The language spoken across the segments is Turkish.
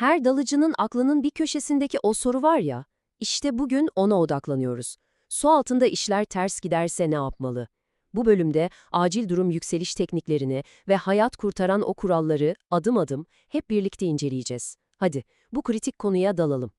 Her dalıcının aklının bir köşesindeki o soru var ya, işte bugün ona odaklanıyoruz. Su altında işler ters giderse ne yapmalı? Bu bölümde acil durum yükseliş tekniklerini ve hayat kurtaran o kuralları adım adım hep birlikte inceleyeceğiz. Hadi bu kritik konuya dalalım.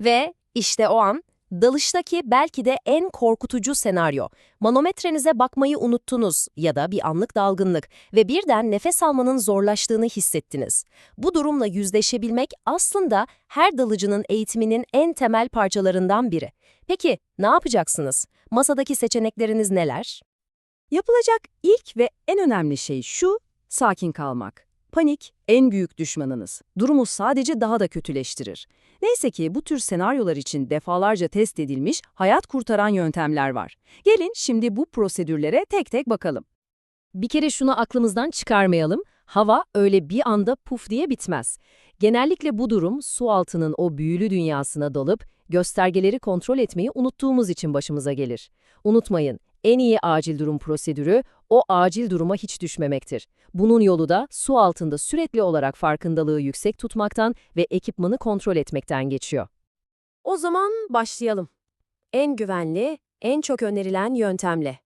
Ve işte o an dalıştaki belki de en korkutucu senaryo. Manometrenize bakmayı unuttunuz ya da bir anlık dalgınlık ve birden nefes almanın zorlaştığını hissettiniz. Bu durumla yüzleşebilmek aslında her dalıcının eğitiminin en temel parçalarından biri. Peki ne yapacaksınız? Masadaki seçenekleriniz neler? Yapılacak ilk ve en önemli şey şu, sakin kalmak. Panik en büyük düşmanınız. Durumu sadece daha da kötüleştirir. Neyse ki bu tür senaryolar için defalarca test edilmiş hayat kurtaran yöntemler var. Gelin şimdi bu prosedürlere tek tek bakalım. Bir kere şunu aklımızdan çıkarmayalım. Hava öyle bir anda puf diye bitmez. Genellikle bu durum su altının o büyülü dünyasına dalıp göstergeleri kontrol etmeyi unuttuğumuz için başımıza gelir. Unutmayın, en iyi acil durum prosedürü o acil duruma hiç düşmemektir. Bunun yolu da su altında sürekli olarak farkındalığı yüksek tutmaktan ve ekipmanı kontrol etmekten geçiyor. O zaman başlayalım. En güvenli, en çok önerilen yöntemle.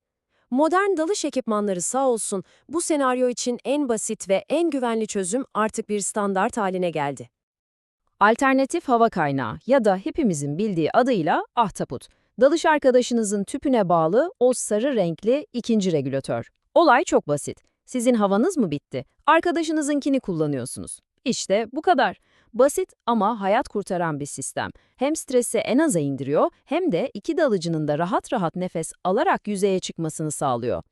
Modern dalış ekipmanları sağ olsun bu senaryo için en basit ve en güvenli çözüm artık bir standart haline geldi. Alternatif hava kaynağı ya da hepimizin bildiği adıyla ahtapot. Dalış arkadaşınızın tüpüne bağlı o sarı renkli ikinci regülatör. Olay çok basit. Sizin havanız mı bitti? Arkadaşınızınkini kullanıyorsunuz. İşte bu kadar. Basit ama hayat kurtaran bir sistem. Hem stresi en aza indiriyor hem de iki dalıcının da rahat rahat nefes alarak yüzeye çıkmasını sağlıyor.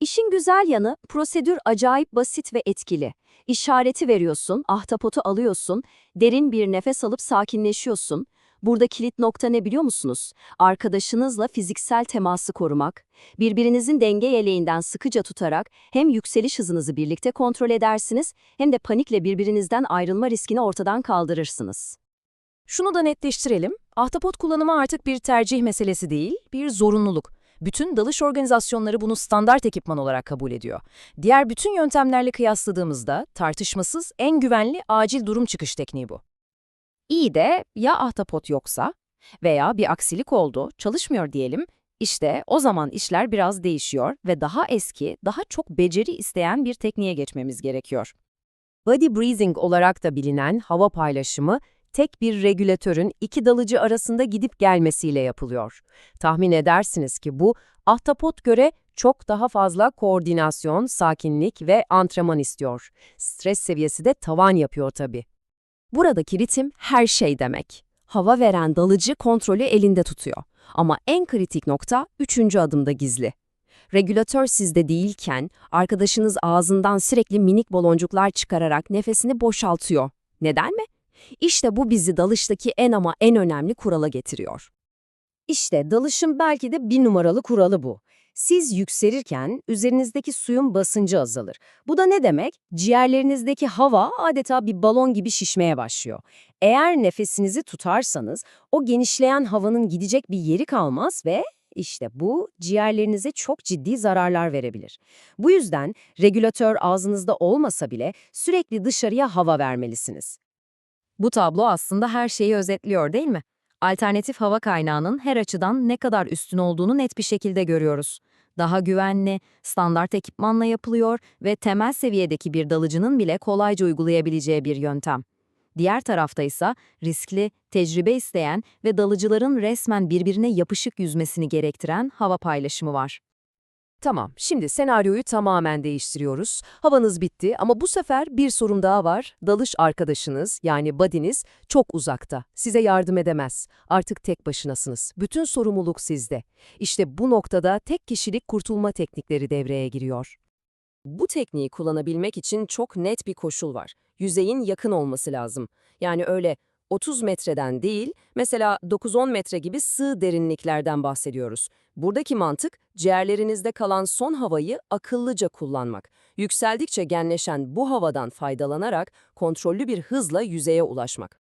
İşin güzel yanı prosedür acayip basit ve etkili. İşareti veriyorsun, ahtapotu alıyorsun, derin bir nefes alıp sakinleşiyorsun. Burada kilit nokta ne biliyor musunuz? Arkadaşınızla fiziksel teması korumak. Birbirinizin denge yeleğinden sıkıca tutarak hem yükseliş hızınızı birlikte kontrol edersiniz hem de panikle birbirinizden ayrılma riskini ortadan kaldırırsınız. Şunu da netleştirelim. Ahtapot kullanımı artık bir tercih meselesi değil, bir zorunluluk. Bütün dalış organizasyonları bunu standart ekipman olarak kabul ediyor. Diğer bütün yöntemlerle kıyasladığımızda tartışmasız en güvenli acil durum çıkış tekniği bu. İyi de ya ahtapot yoksa veya bir aksilik oldu, çalışmıyor diyelim, işte o zaman işler biraz değişiyor ve daha eski, daha çok beceri isteyen bir tekniğe geçmemiz gerekiyor. Body breathing olarak da bilinen hava paylaşımı, tek bir regülatörün iki dalıcı arasında gidip gelmesiyle yapılıyor. Tahmin edersiniz ki bu, ahtapot göre çok daha fazla koordinasyon, sakinlik ve antrenman istiyor. Stres seviyesi de tavan yapıyor tabii. Buradaki ritim her şey demek. Hava veren dalıcı kontrolü elinde tutuyor. Ama en kritik nokta üçüncü adımda gizli. Regülatör sizde değilken arkadaşınız ağzından sürekli minik baloncuklar çıkararak nefesini boşaltıyor. Neden mi? İşte bu bizi dalıştaki en ama en önemli kurala getiriyor. İşte dalışın belki de bir numaralı kuralı bu. Siz yükselirken üzerinizdeki suyun basıncı azalır. Bu da ne demek? Ciğerlerinizdeki hava adeta bir balon gibi şişmeye başlıyor. Eğer nefesinizi tutarsanız o genişleyen havanın gidecek bir yeri kalmaz ve işte bu ciğerlerinize çok ciddi zararlar verebilir. Bu yüzden regülatör ağzınızda olmasa bile sürekli dışarıya hava vermelisiniz. Bu tablo aslında her şeyi özetliyor değil mi? Alternatif hava kaynağının her açıdan ne kadar üstün olduğunu net bir şekilde görüyoruz. Daha güvenli, standart ekipmanla yapılıyor ve temel seviyedeki bir dalıcının bile kolayca uygulayabileceği bir yöntem. Diğer tarafta ise riskli, tecrübe isteyen ve dalıcıların resmen birbirine yapışık yüzmesini gerektiren hava paylaşımı var. Tamam, şimdi senaryoyu tamamen değiştiriyoruz. Havanız bitti ama bu sefer bir sorun daha var. Dalış arkadaşınız yani buddy'niz çok uzakta. Size yardım edemez. Artık tek başınasınız. Bütün sorumluluk sizde. İşte bu noktada tek kişilik kurtulma teknikleri devreye giriyor. Bu tekniği kullanabilmek için çok net bir koşul var. Yüzeyin yakın olması lazım. Yani öyle 30 metreden değil, mesela 9-10 metre gibi sığ derinliklerden bahsediyoruz. Buradaki mantık, ciğerlerinizde kalan son havayı akıllıca kullanmak. Yükseldikçe genleşen bu havadan faydalanarak kontrollü bir hızla yüzeye ulaşmak.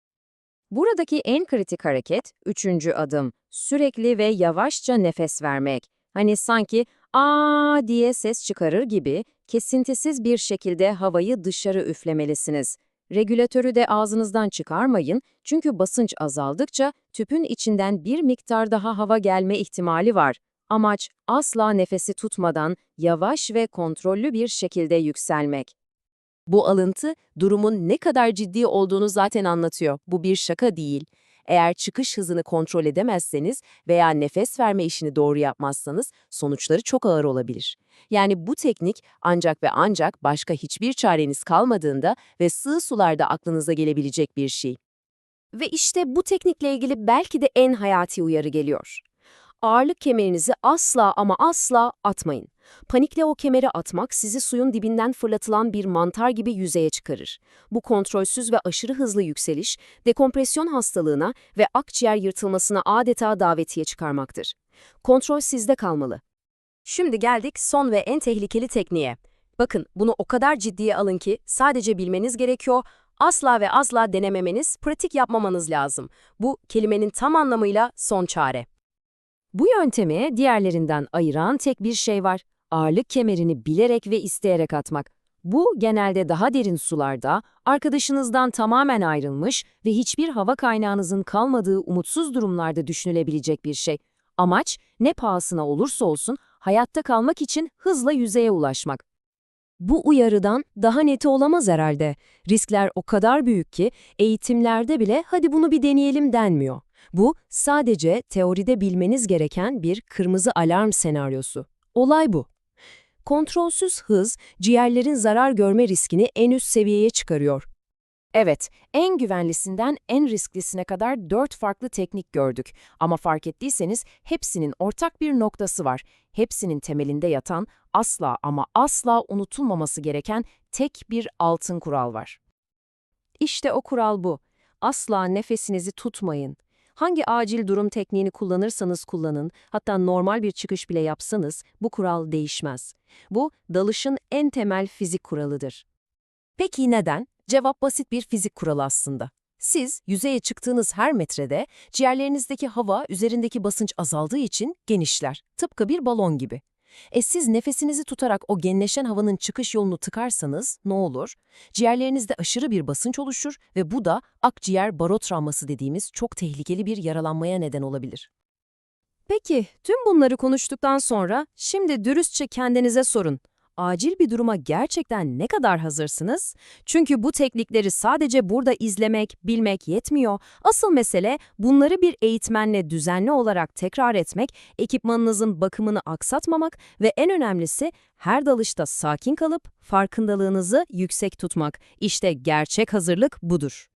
Buradaki en kritik hareket, üçüncü adım, sürekli ve yavaşça nefes vermek. Hani sanki aa diye ses çıkarır gibi kesintisiz bir şekilde havayı dışarı üflemelisiniz. Regülatörü de ağzınızdan çıkarmayın çünkü basınç azaldıkça tüpün içinden bir miktar daha hava gelme ihtimali var. Amaç asla nefesi tutmadan yavaş ve kontrollü bir şekilde yükselmek. Bu alıntı durumun ne kadar ciddi olduğunu zaten anlatıyor. Bu bir şaka değil. Eğer çıkış hızını kontrol edemezseniz veya nefes verme işini doğru yapmazsanız sonuçları çok ağır olabilir. Yani bu teknik ancak ve ancak başka hiçbir çareniz kalmadığında ve sığ sularda aklınıza gelebilecek bir şey. Ve işte bu teknikle ilgili belki de en hayati uyarı geliyor. Ağırlık kemerinizi asla ama asla atmayın. Panikle o kemeri atmak sizi suyun dibinden fırlatılan bir mantar gibi yüzeye çıkarır. Bu kontrolsüz ve aşırı hızlı yükseliş, dekompresyon hastalığına ve akciğer yırtılmasına adeta davetiye çıkarmaktır. Kontrol sizde kalmalı. Şimdi geldik son ve en tehlikeli tekniğe. Bakın bunu o kadar ciddiye alın ki sadece bilmeniz gerekiyor, asla ve asla denememeniz, pratik yapmamanız lazım. Bu kelimenin tam anlamıyla son çare. Bu yöntemi diğerlerinden ayıran tek bir şey var. Ağırlık kemerini bilerek ve isteyerek atmak. Bu genelde daha derin sularda, arkadaşınızdan tamamen ayrılmış ve hiçbir hava kaynağınızın kalmadığı umutsuz durumlarda düşünülebilecek bir şey. Amaç ne pahasına olursa olsun hayatta kalmak için hızla yüzeye ulaşmak. Bu uyarıdan daha neti olamaz herhalde. Riskler o kadar büyük ki eğitimlerde bile hadi bunu bir deneyelim denmiyor. Bu sadece teoride bilmeniz gereken bir kırmızı alarm senaryosu. Olay bu. Kontrolsüz hız, ciğerlerin zarar görme riskini en üst seviyeye çıkarıyor. Evet, en güvenlisinden en risklisine kadar dört farklı teknik gördük. Ama fark ettiyseniz hepsinin ortak bir noktası var. Hepsinin temelinde yatan, asla ama asla unutulmaması gereken tek bir altın kural var. İşte o kural bu. Asla nefesinizi tutmayın. Hangi acil durum tekniğini kullanırsanız kullanın, hatta normal bir çıkış bile yapsanız bu kural değişmez. Bu, dalışın en temel fizik kuralıdır. Peki neden? Cevap basit bir fizik kuralı aslında. Siz yüzeye çıktığınız her metrede ciğerlerinizdeki hava üzerindeki basınç azaldığı için genişler. Tıpkı bir balon gibi. E siz nefesinizi tutarak o genleşen havanın çıkış yolunu tıkarsanız ne olur? Ciğerlerinizde aşırı bir basınç oluşur ve bu da akciğer barotravması dediğimiz çok tehlikeli bir yaralanmaya neden olabilir. Peki, tüm bunları konuştuktan sonra şimdi dürüstçe kendinize sorun. Acil bir duruma gerçekten ne kadar hazırsınız? Çünkü bu teknikleri sadece burada izlemek, bilmek yetmiyor. Asıl mesele bunları bir eğitmenle düzenli olarak tekrar etmek, ekipmanınızın bakımını aksatmamak ve en önemlisi her dalışta sakin kalıp farkındalığınızı yüksek tutmak. İşte gerçek hazırlık budur.